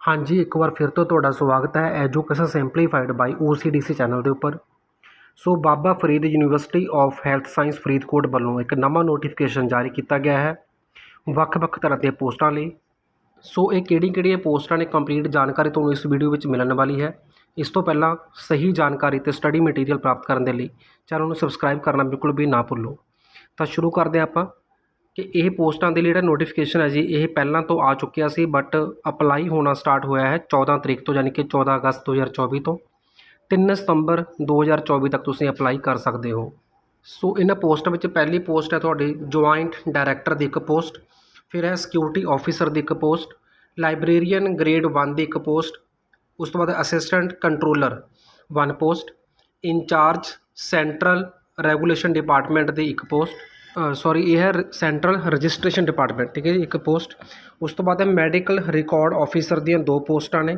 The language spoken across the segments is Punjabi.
ਹਾਂਜੀ, ਇੱਕ ਵਾਰ ਫਿਰ ਤੋਂ ਤੁਹਾਡਾ ਸਵਾਗਤ ਹੈ education simplified by OCDC channel ਦੇ ਉੱਪਰ। So Baba Farid university of health science Faridkot ਵੱਲੋਂ ਇੱਕ ਨਵਾਂ ਨੋਟੀਫਿਕੇਸ਼ਨ ਜਾਰੀ ਕੀਤਾ ਗਿਆ ਹੈ ਵੱਖ-ਵੱਖ ਤਰ੍ਹਾਂ ਦੀਆਂ ਪੋਸਟਾਂ ਲਈ। ਸੋ ਇਹ ਕਿਹੜੀ ਕਿਹੜੀਆਂ ਪੋਸਟਾਂ ਨੇ ਕੰਪਲੀਟ ਜਾਣਕਾਰੀ ਤੁਹਾਨੂੰ ਇਸ ਵੀਡੀਓ ਵਿੱਚ ਮਿਲਣ ਵਾਲੀ ਹੈ? ਇਸ ਤੋਂ ਪਹਿਲਾਂ ਸਹੀ ਜਾਣਕਾਰੀ ਤੇ ਸਟੱਡੀ ਮਟੀਰੀਅਲ ਪ੍ਰਾਪਤ ਕਰਨ ਦੇ ਲਈ ਚੈਨਲ ਨੂੰ ਸਬਸਕ੍ਰਾਈਬ ਕਰਨਾ ਬਿਲਕੁਲ ਵੀ ਨਾ ਭੁੱਲੋ। ਤਾਂ ਸ਼ੁਰੂ ਕਰਦੇ ਹਾਂ ਆਪਾਂ। ਕਿ ਇਹ ਪੋਸਟਾਂ ਦੇ ਲਈ ਜਿਹੜਾ ਨੋਟੀਫਿਕੇਸ਼ਨ ਹੈ ਜੀ, ਇਹ ਪਹਿਲਾਂ ਤੋਂ ਆ ਚੁੱਕਿਆ ਸੀ ਬਟ ਅਪਲਾਈ ਹੋਣਾ ਸਟਾਰਟ ਹੋਇਆ ਹੈ 14 ਤਰੀਕ ਤੋਂ, ਯਾਨੀ ਕਿ 14 ਅਗਸਤ 2024 ਤੋਂ। 3 ਸਤੰਬਰ 2024 ਤੱਕ ਤੁਸੀਂ ਅਪਲਾਈ ਕਰ ਸਕਦੇ ਹੋ। ਸੋ ਇਹਨਾਂ ਪੋਸਟਾਂ ਵਿੱਚ ਪਹਿਲੀ ਪੋਸਟ ਹੈ ਤੁਹਾਡੀ ਜੁਆਇੰਟ ਡਾਇਰੈਕਟਰ ਦੀ ਇੱਕ ਪੋਸਟ, ਫਿਰ ਹੈ ਸਿਕਿਉਰਿਟੀ ਆਫੀਸਰ ਦੀ ਇੱਕ ਪੋਸਟ ਲਾਇਬ੍ਰੇਰੀਅਨ ਗ੍ਰੇਡ 1 ਦੀ ਇੱਕ ਪੋਸਟ, ਉਸ ਤੋਂ ਬਾਅਦ assistant controller 1 post in charge central regulation department ਦੀ ਇੱਕ ਪੋਸਟ ਸੌਰੀ ਇਹ ਹੈ ਸੈਂਟਰਲ ਰਜਿਸਟ੍ਰੇਸ਼ਨ ਡਿਪਾਰਟਮੈਂਟ ਠੀਕ ਹੈ ਜੀ, ਇੱਕ ਪੋਸਟ ਉਸ ਤੋਂ ਬਾਅਦ ਹੈ ਮੈਡੀਕਲ ਰਿਕਾਰਡ ਆਫੀਸਰ ਦੀਆਂ ਦੋ ਪੋਸਟਾਂ ਨੇ।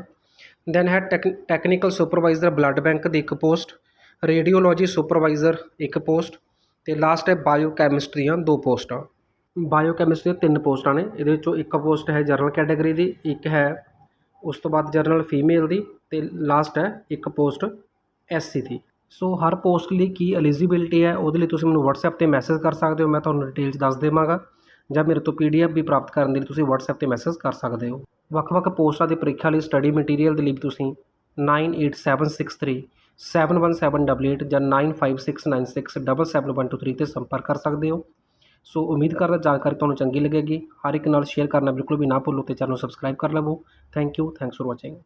ਦੈਨ ਹੈ ਟੈਕਨੀਕਲ ਸੁਪਰਵਾਈਜ਼ਰ ਬਲੱਡ ਬੈਂਕ ਦੀ ਇੱਕ ਪੋਸਟ ਰੇਡੀਓਲੋਜੀ ਸੁਪਰਵਾਈਜ਼ਰ ਇੱਕ ਪੋਸਟ ਤੇ ਲਾਸਟ ਹੈ ਬਾਇਓ ਕੈਮਿਸਟਰੀ ਦੀਆਂ ਦੋ ਪੋਸਟਾਂ। ਬਾਇਓ ਕੈਮਿਸਟਰੀ ਦੀਆਂ ਤਿੰਨ ਪੋਸਟਾਂ ਨੇ, ਇਹਦੇ ਵਿੱਚੋਂ ਇੱਕ ਪੋਸਟ ਹੈ ਜਨਰਲ ਕੈਟਾਗਰੀ ਦੀ, ਇੱਕ ਹੈ ਉਸ ਤੋਂ ਬਾਅਦ ਜਨਰਲ ਫੀਮੇਲ ਦੀ, ਤੇ ਲਾਸਟ ਹੈ ਇੱਕ ਪੋਸਟ ਐਸਸੀ ਦੀ। ਸੋ ਹਰ ਪੋਸਟ ਲਈ ਕੀ ਐਲੀਜੀਬਿਲਟੀ ਹੈ, ਉਹਦੇ ਲਈ ਤੁਸੀਂ ਮੈਨੂੰ WhatsApp ਤੇ ਮੈਸੇਜ ਕਰ ਸਕਦੇ ਹੋ, ਮੈਂ ਤੁਹਾਨੂੰ ਡਿਟੇਲਸ ਦੱਸ ਦੇਵਾਂਗਾ। ਜਾਂ ਮੇਰੇ ਤੋਂ PDF ਵੀ ਪ੍ਰਾਪਤ ਕਰਨ ਦੇ ਲਈ ਤੁਸੀਂ WhatsApp ਤੇ ਮੈਸੇਜ ਕਰ ਸਕਦੇ ਹੋ। ਵੱਖ-ਵੱਖ ਪੋਸਟਾਂ ਦੀ ਪ੍ਰੀਖਿਆ ਲਈ ਸਟੱਡੀ ਮਟੀਰੀਅਲ ਦੇ ਲਈ ਵੀ ਤੁਸੀਂ 98763 71788 ਜਾਂ 9569677123 ਤੇ ਸੰਪਰਕ ਕਰ ਸਕਦੇ ਹੋ। ਸੋ ਉਮੀਦ ਕਰਦਾ ਜਾਣਕਾਰੀ ਤੁਹਾਨੂੰ ਚੰਗੀ ਲੱਗੇਗੀ। ਹਰ ਇੱਕ ਨਾਲ ਸ਼ੇਅਰ ਕਰਨਾ ਬਿਲਕੁਲ ਵੀ ਨਾ ਭੁੱਲੋ ਤੇ ਚੈਨਲ ਨੂੰ ਸਬਸਕ੍ਰਾਈਬ ਕਰ ਲਵੋ। Thank you thanks for watching